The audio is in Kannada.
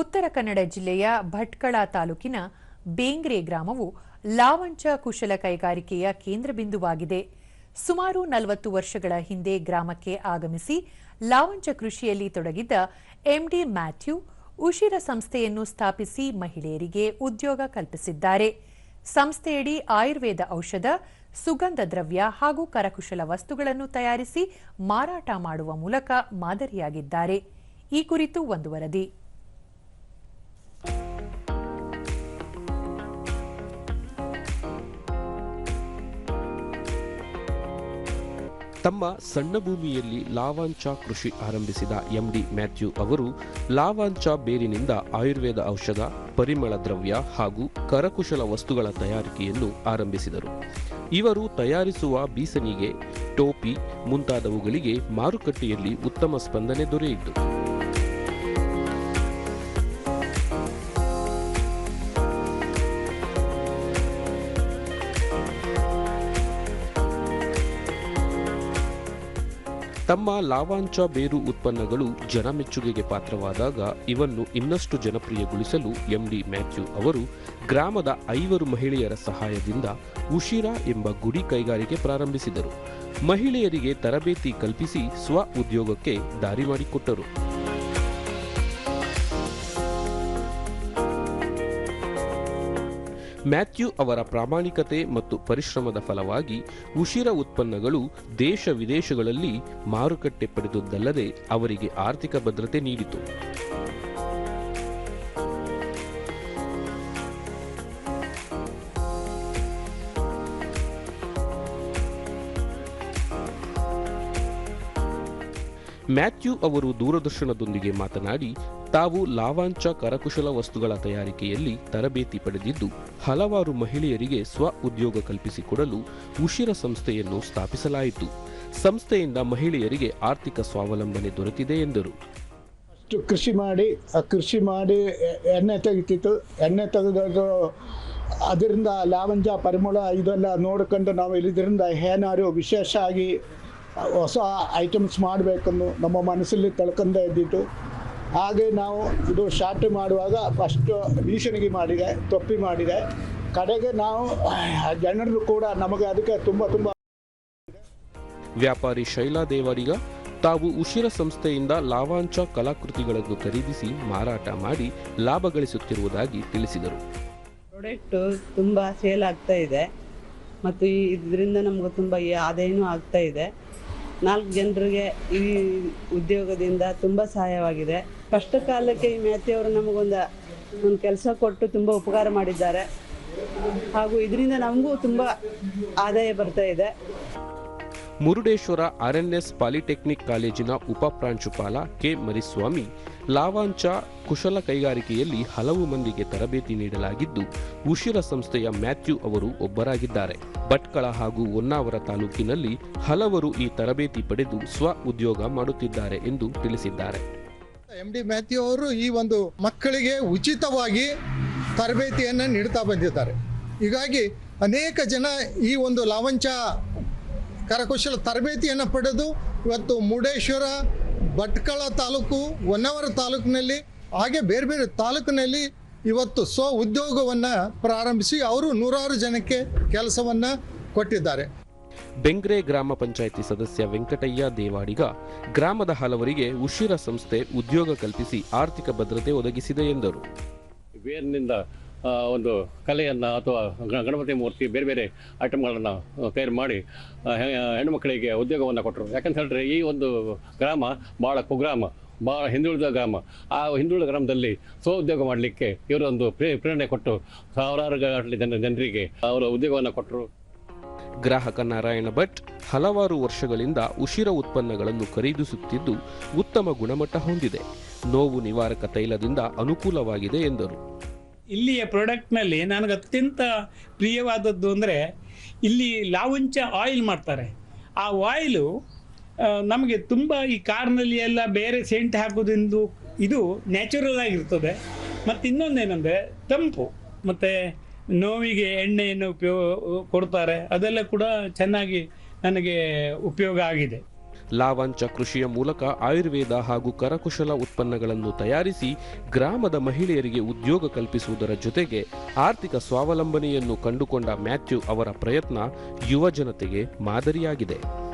ಉತ್ತರ ಕನ್ನಡ ಜಿಲ್ಲೆಯ ಭಟ್ಕಳ ತಾಲೂಕಿನ ಬೇಂಗ್ರೆ ಗ್ರಾಮವು ಲಾವಂಚ ಕುಶಲ ಕೈಗಾರಿಕೆಯ ಕೇಂದ್ರ ಬಿಂದುವಾಗಿದೆ. ಸುಮಾರು ನಲವತ್ತು ವರ್ಷಗಳ ಹಿಂದೆ ಗ್ರಾಮಕ್ಕೆ ಆಗಮಿಸಿ ಲಾವಂಚ ಕೃಷಿಯಲ್ಲಿ ತೊಡಗಿದ್ದ ಎಂಡಿ ಮ್ಯಾಥ್ಯೂ ಉಶಿರ ಸಂಸ್ಥೆಯನ್ನು ಸ್ಥಾಪಿಸಿ ಮಹಿಳೆಯರಿಗೆ ಉದ್ಯೋಗ ಕಲ್ಪಿಸಿದ್ದಾರೆ. ಸಂಸ್ಥೆಯಡಿ ಆಯುರ್ವೇದ ಔಷಧ, ಸುಗಂಧ ದ್ರವ್ಯ ಹಾಗೂ ಕರಕುಶಲ ವಸ್ತುಗಳನ್ನು ತಯಾರಿಸಿ ಮಾರಾಟ ಮಾಡುವ ಮೂಲಕ ಮಾದರಿಯಾಗಿದ್ದಾರೆ. ಈ ಕುರಿತು ಒಂದು ವರದಿ. ತಮ್ಮ ಸಣ್ಣ ಭೂಮಿಯಲ್ಲಿ ಲಾವಾಂಚ ಕೃಷಿ ಆರಂಭಿಸಿದ ಎಂಡಿ ಮ್ಯಾಥ್ಯೂ ಅವರು ಲಾವಾಂಚ ಬೇರಿನಿಂದ ಆಯುರ್ವೇದ ಔಷಧ, ಪರಿಮಳ ದ್ರವ್ಯ ಹಾಗೂ ಕರಕುಶಲ ವಸ್ತುಗಳ ತಯಾರಿಕೆಯನ್ನು ಆರಂಭಿಸಿದರು. ಇವರು ತಯಾರಿಸುವ ಬೀಸನಿಗೆ ಟೋಪಿ ಮುಂತಾದವುಗಳಿಗೆ ಮಾರುಕಟ್ಟೆಯಲ್ಲಿ ಉತ್ತಮ ಸ್ಪಂದನೆ ದೊರೆಯಿತು. ತಮ್ಮ ಲಾವಾಂಚ ಬೇರು ಉತ್ಪನ್ನಗಳು ಜನಮೆಚ್ಚುಗೆಗೆ ಪಾತ್ರವಾದಾಗ ಇವನ್ನು ಇನ್ನಷ್ಟು ಜನಪ್ರಿಯಗೊಳಿಸಲು ಎಂಡಿ ಮ್ಯಾಥ್ಯೂ ಅವರು ಗ್ರಾಮದ ಐವರು ಮಹಿಳೆಯರ ಸಹಾಯದಿಂದ ಉಶಿರಾ ಎಂಬ ಗುಡಿ ಕೈಗಾರಿಕೆ ಪ್ರಾರಂಭಿಸಿದರು. ಮಹಿಳೆಯರಿಗೆ ತರಬೇತಿ ಕಲ್ಪಿಸಿ ಸ್ವ ಉದ್ಯೋಗಕ್ಕೆ ದಾರಿ ಮಾಡಿಕೊಟ್ಟರು. ಮ್ಯಾಥ್ಯೂ ಅವರ ಪ್ರಾಮಾಣಿಕತೆ ಮತ್ತು ಪರಿಶ್ರಮದ ಫಲವಾಗಿ ಉಶಿರ ಉತ್ಪನ್ನಗಳು ದೇಶ ವಿದೇಶಗಳಲ್ಲಿ ಮಾರುಕಟ್ಟೆ ಪಡೆದುದಲ್ಲದೆ ಅವರಿಗೆ ಆರ್ಥಿಕ ಭದ್ರತೆ ನೀಡಿತು. ಮ್ಯಾಥ್ಯೂ ಅವರು ದೂರದರ್ಶನದೊಂದಿಗೆ ಮಾತನಾಡಿ, ತಾವು ಲಾವಾಂಚ ಕರಕುಶಲ ವಸ್ತುಗಳ ತಯಾರಿಕೆಯಲ್ಲಿ ತರಬೇತಿ ಪಡೆದಿದ್ದು, ಹಲವಾರು ಮಹಿಳೆಯರಿಗೆ ಸ್ವ ಉದ್ಯೋಗ ಕಲ್ಪಿಸಿಕೊಡಲು ಉಶಿರ ಸಂಸ್ಥೆಯನ್ನು ಸ್ಥಾಪಿಸಲಾಯಿತು. ಸಂಸ್ಥೆಯಿಂದ ಮಹಿಳೆಯರಿಗೆ ಆರ್ಥಿಕ ಸ್ವಾವಲಂಬನೆ ದೊರೆತಿದೆ ಎಂದರು. ಕೃಷಿ ಮಾಡಿ, ಆ ಕೃಷಿ ಮಾಡಿ ಎಣ್ಣೆ ತೆಗಿತಿತ್ತು. ಎಣ್ಣೆ ತೆಗೆದು ಅದರಿಂದ ಲಾವಂಜ, ಪರಿಮಳ ಇದೆಲ್ಲ ನೋಡ್ಕೊಂಡು ನಾವು ಇದರಿಂದ ಏನಾದ್ರು ವಿಶೇಷ ಆಗಿ ಹೊಸ ಐಟಮ್ಸ್ ಮಾಡಬೇಕನ್ನು ನಮ್ಮ ಮನಸ್ಸಲ್ಲಿ ತಳ್ಕೊಂಡೇ ಇದ್ದಿತ್ತು ಹಾಗೆ ನಾವು ಇದು ಶಾರ್ಟ್ ಮಾಡುವಾಗ ಫಸ್ಟು ಭೀಷಣಿಗೆ ಮಾಡಿದೆ ತೊಪ್ಪಿ ಮಾಡಿದೆ. ಕಡೆಗೆ ನಾವು ಜನರು ಕೂಡ ನಮಗೆ ಅದಕ್ಕೆ ತುಂಬ ತುಂಬ ವ್ಯಾಪಾರಿ ಶೈಲಾ ದೇವರಿಗ ತಾವು ಉಶಿರ ಸಂಸ್ಥೆಯಿಂದ ಲಾವಾಂಚ ಕಲಾಕೃತಿಗಳನ್ನು ಖರೀದಿಸಿ ಮಾರಾಟ ಮಾಡಿ ಲಾಭ ಗಳಿಸುತ್ತಿರುವುದಾಗಿ ತಿಳಿಸಿದರು. ಪ್ರಾಡಕ್ಟ್ ತುಂಬ ಸೇಲ್ ಆಗ್ತಾ ಇದೆ. ಮತ್ತು ಇದರಿಂದ ನಮ್ಗೆ ತುಂಬ ಈ ಆದಾಯನೂ ಆಗ್ತಾ ಇದೆ. ನಾಲ್ಕು ಜನರಿಗೆ ಈ ಉದ್ಯೋಗದಿಂದ ತುಂಬ ಸಹಾಯವಾಗಿದೆ. ಕಷ್ಟ ಕಾಲಕ್ಕೆ ಈ ಮೇತೆಯವರು ನಮಗೊಂದು ಒಂದು ಕೆಲಸ ಕೊಟ್ಟು ತುಂಬ ಉಪಕಾರ ಮಾಡಿದ್ದಾರೆ. ಹಾಗೂ ಇದರಿಂದ ನಮಗೂ ತುಂಬ ಆದಾಯ ಬರ್ತಾ ಇದೆ. ಮುರುಡೇಶ್ವರ ಎಸ್ ಪಾಲಿಟೆಕ್ನಿಕ್ ಕಾಲೇಜಿನ ಉಪ ಪ್ರಾಂಶುಪಾಲ ಕೆ ಮರಿಸ್ವಾಮಿ ಲಾವಾಂಚ ಕುಶಲ ಕೈಗಾರಿಕೆಯಲ್ಲಿ ಹಲವು ಮಂದಿಗೆ ತರಬೇತಿ ನೀಡಲಾಗಿದ್ದು, ಉಶಿರ ಸಂಸ್ಥೆಯ ಮ್ಯಾಥ್ಯೂ ಅವರು ಒಬ್ಬರಾಗಿದ್ದಾರೆ. ಭಟ್ಕಳ ಹಾಗೂ ಹೊನ್ನಾವರ ತಾಲೂಕಿನಲ್ಲಿ ಹಲವರು ಈ ತರಬೇತಿ ಪಡೆದು ಸ್ವ ಉದ್ಯೋಗ ಮಾಡುತ್ತಿದ್ದಾರೆ ಎಂದು ತಿಳಿಸಿದ್ದಾರೆ. ಎಂ ಡಿ ಮ್ಯಾಥ್ಯೂ ಅವರು ಈ ಒಂದು ಮಕ್ಕಳಿಗೆ ಉಚಿತವಾಗಿ ತರಬೇತಿಯನ್ನು ನೀಡ್ತಾ ಬಂದಿದ್ದಾರೆ. ಹೀಗಾಗಿ ಅನೇಕ ಜನ ಈ ಒಂದು ಲಾವಂಚ ಕರಕುಶಲ ತರಬೇತಿಯನ್ನು ಪಡೆದು ಇವತ್ತು ಮುರುಡೇಶ್ವರ ಭಟ್ಕಳ ತಾಲೂಕು ಹೊನ್ನಾವರ ತಾಲೂಕಿನಲ್ಲಿ ಹಾಗೆ ಬೇರೆ ಬೇರೆ ತಾಲೂಕಿನಲ್ಲಿ ಇವತ್ತು ಸ್ವ ಉದ್ಯೋಗವನ್ನು ಪ್ರಾರಂಭಿಸಿ ಅವರು ನೂರಾರು ಜನಕ್ಕೆ ಕೆಲಸವನ್ನು ಕೊಟ್ಟಿದ್ದಾರೆ. ಬೆಂಗ್ರೆ ಗ್ರಾಮ ಪಂಚಾಯಿತಿ ಸದಸ್ಯ ವೆಂಕಟಯ್ಯ ದೇವಾಡಿಗ ಗ್ರಾಮದ ಹಲವರಿಗೆ ಉಶಿರ ಸಂಸ್ಥೆ ಉದ್ಯೋಗ ಕಲ್ಪಿಸಿ ಆರ್ಥಿಕ ಭದ್ರತೆ ಒದಗಿಸಿದೆ ಎಂದರು. ಒಂದು ಕಲೆಯನ್ನು ಅಥವಾ ಗಣಪತಿ ಮೂರ್ತಿ ಬೇರೆ ಬೇರೆ ಐಟಮ್ಗಳನ್ನು ತಯಾರು ಮಾಡಿ ಹೆಣ್ಣುಮಕ್ಕಳಿಗೆ ಉದ್ಯೋಗವನ್ನು ಕೊಟ್ಟರು ಯಾಕಂತ ಹೇಳಿದ್ರೆ ಈ ಒಂದು ಗ್ರಾಮ ಭಾಳ ಕುಗ್ರಾಮ ಭಾಳ ಹಿಂದುಳಿದ ಗ್ರಾಮ. ಆ ಹಿಂದುಳಿದ ಗ್ರಾಮದಲ್ಲಿ ಸ್ವ ಉದ್ಯೋಗ ಮಾಡಲಿಕ್ಕೆ ಇವರೊಂದು ಪ್ರೇ, ಪ್ರೇರಣೆ ಕೊಟ್ಟು ಸಾವಿರಾರು ಜನ, ಜನರಿಗೆ ಅವರ ಉದ್ಯೋಗವನ್ನು ಕೊಟ್ಟರು ಗ್ರಾಹಕ ನಾರಾಯಣ ಭಟ್ ಹಲವಾರು ವರ್ಷಗಳಿಂದ ಉಶಿರ ಉತ್ಪನ್ನಗಳನ್ನು ಖರೀದಿಸುತ್ತಿದ್ದು ಉತ್ತಮ ಗುಣಮಟ್ಟ ಹೊಂದಿದೆ. ನೋವು ನಿವಾರಕ ತೈಲದಿಂದ ಅನುಕೂಲವಾಗಿದೆ ಎಂದರು. ಇಲ್ಲಿಯ ಪ್ರಾಡಕ್ಟ್ನಲ್ಲಿ ನನಗೆ ಅತ್ಯಂತ ಪ್ರಿಯವಾದದ್ದು ಅಂದರೆ ಇಲ್ಲಿ ಲಾವಂಚ ಆಯಿಲ್ ಮಾಡ್ತಾರೆ. ಆ ಆಯಿಲು ನಮಗೆ ತುಂಬ ಈ ಕಾರ್ನಲ್ಲಿ ಎಲ್ಲ ಬೇರೆ ಸೆಂಟ್ ಹಾಕೋದ್ರಿಂದ ಇದು ನ್ಯಾಚುರಲ್ ಆಗಿರ್ತದೆ. ಮತ್ತು ಇನ್ನೊಂದೇನೆಂದರೆ ತಂಪು. ಮತ್ತು ನೋವಿಗೆ ಎಣ್ಣೆಯನ್ನು ಉಪಯೋಗ ಕೊಡ್ತಾರೆ. ಅದೆಲ್ಲ ಕೂಡ ಚೆನ್ನಾಗಿ ನನಗೆ ಉಪಯೋಗ ಆಗಿದೆ. ಲಾವಾಂಚ ಕೃಷಿಯ ಮೂಲಕ ಆಯುರ್ವೇದ ಹಾಗೂ ಕರಕುಶಲ ಉತ್ಪನ್ನಗಳನ್ನು ತಯಾರಿಸಿ ಗ್ರಾಮದ ಮಹಿಳೆಯರಿಗೆ ಉದ್ಯೋಗ ಕಲ್ಪಿಸುವುದರ ಜೊತೆಗೆ ಆರ್ಥಿಕ ಸ್ವಾವಲಂಬನೆಯನ್ನು ಕಂಡುಕೊಂಡ ಮ್ಯಾಥ್ಯೂ ಅವರ ಪ್ರಯತ್ನ ಯುವ ಜನತೆಗೆ ಮಾದರಿಯಾಗಿದೆ.